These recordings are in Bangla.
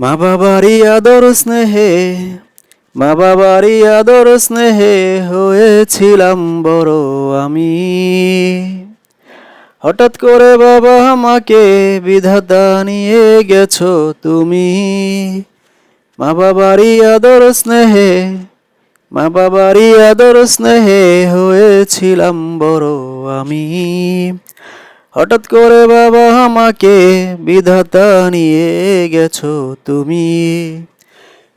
মা বাবারই আদর স্নেহে, মা বাবারই আদর স্নেহে হয়েছিলাম বড় আমি। হঠাৎ করে বাবা আমাকে বিধাতা নিয়ে গেছো তুমি। মা বাবারই আদর স্নেহে, মা বাবারই আদর স্নেহে হয়েছিলাম বড় আমি। হঠাৎ করে বাবা আমাকে বিধাতা নিয়ে গেছো তুমি।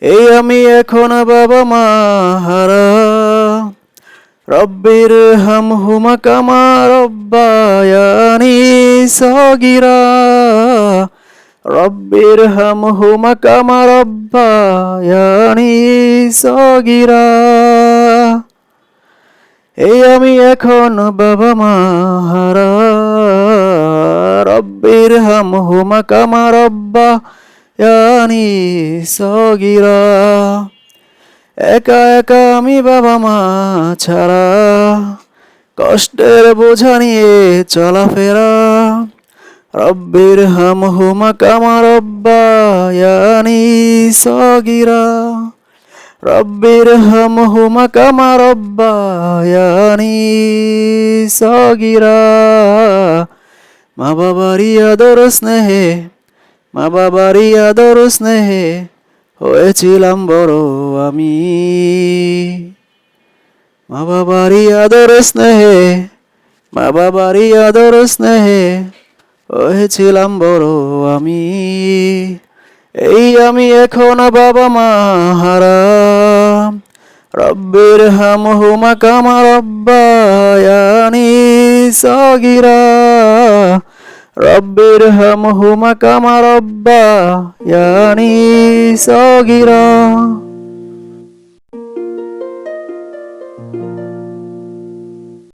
এই আমি এখন বাবা মা হারা। রব্বির হাম হুমা কামা রব্বায়ানি সগিরা। রব্বির হাম হুমা কামা রব্বায়ানি সগিরা। এই আমি এখন বাবা মা হারা। রব্বির হাম কামা রব্বা, ইয়ানি সগিরা। একা একা আমি বাবা মা ছাড়া, কষ্টের বোঝা নিয়ে চলাফেরা। রব্বির হাম হুমা কামা রব্বা সগিরা। রব্বির হাম হুমা কামা রব্বায়ানি সগিরা। মা বাবারই আদর স্নেহে, মা বাবারই আদর স্নেহে হয়েছিলাম বড় আমি। মা বাবারই আদর স্নেহে, মা বাবারই আদর স্নেহে হয়েছিলাম বড় আমি। এই আমি এখন বাবা মা হারা রব্বির হাম হুমা কামা রব্বায়ানি সগিরা। রব্বির হাম হুমা কামা রব্বায়ানি সগিরা।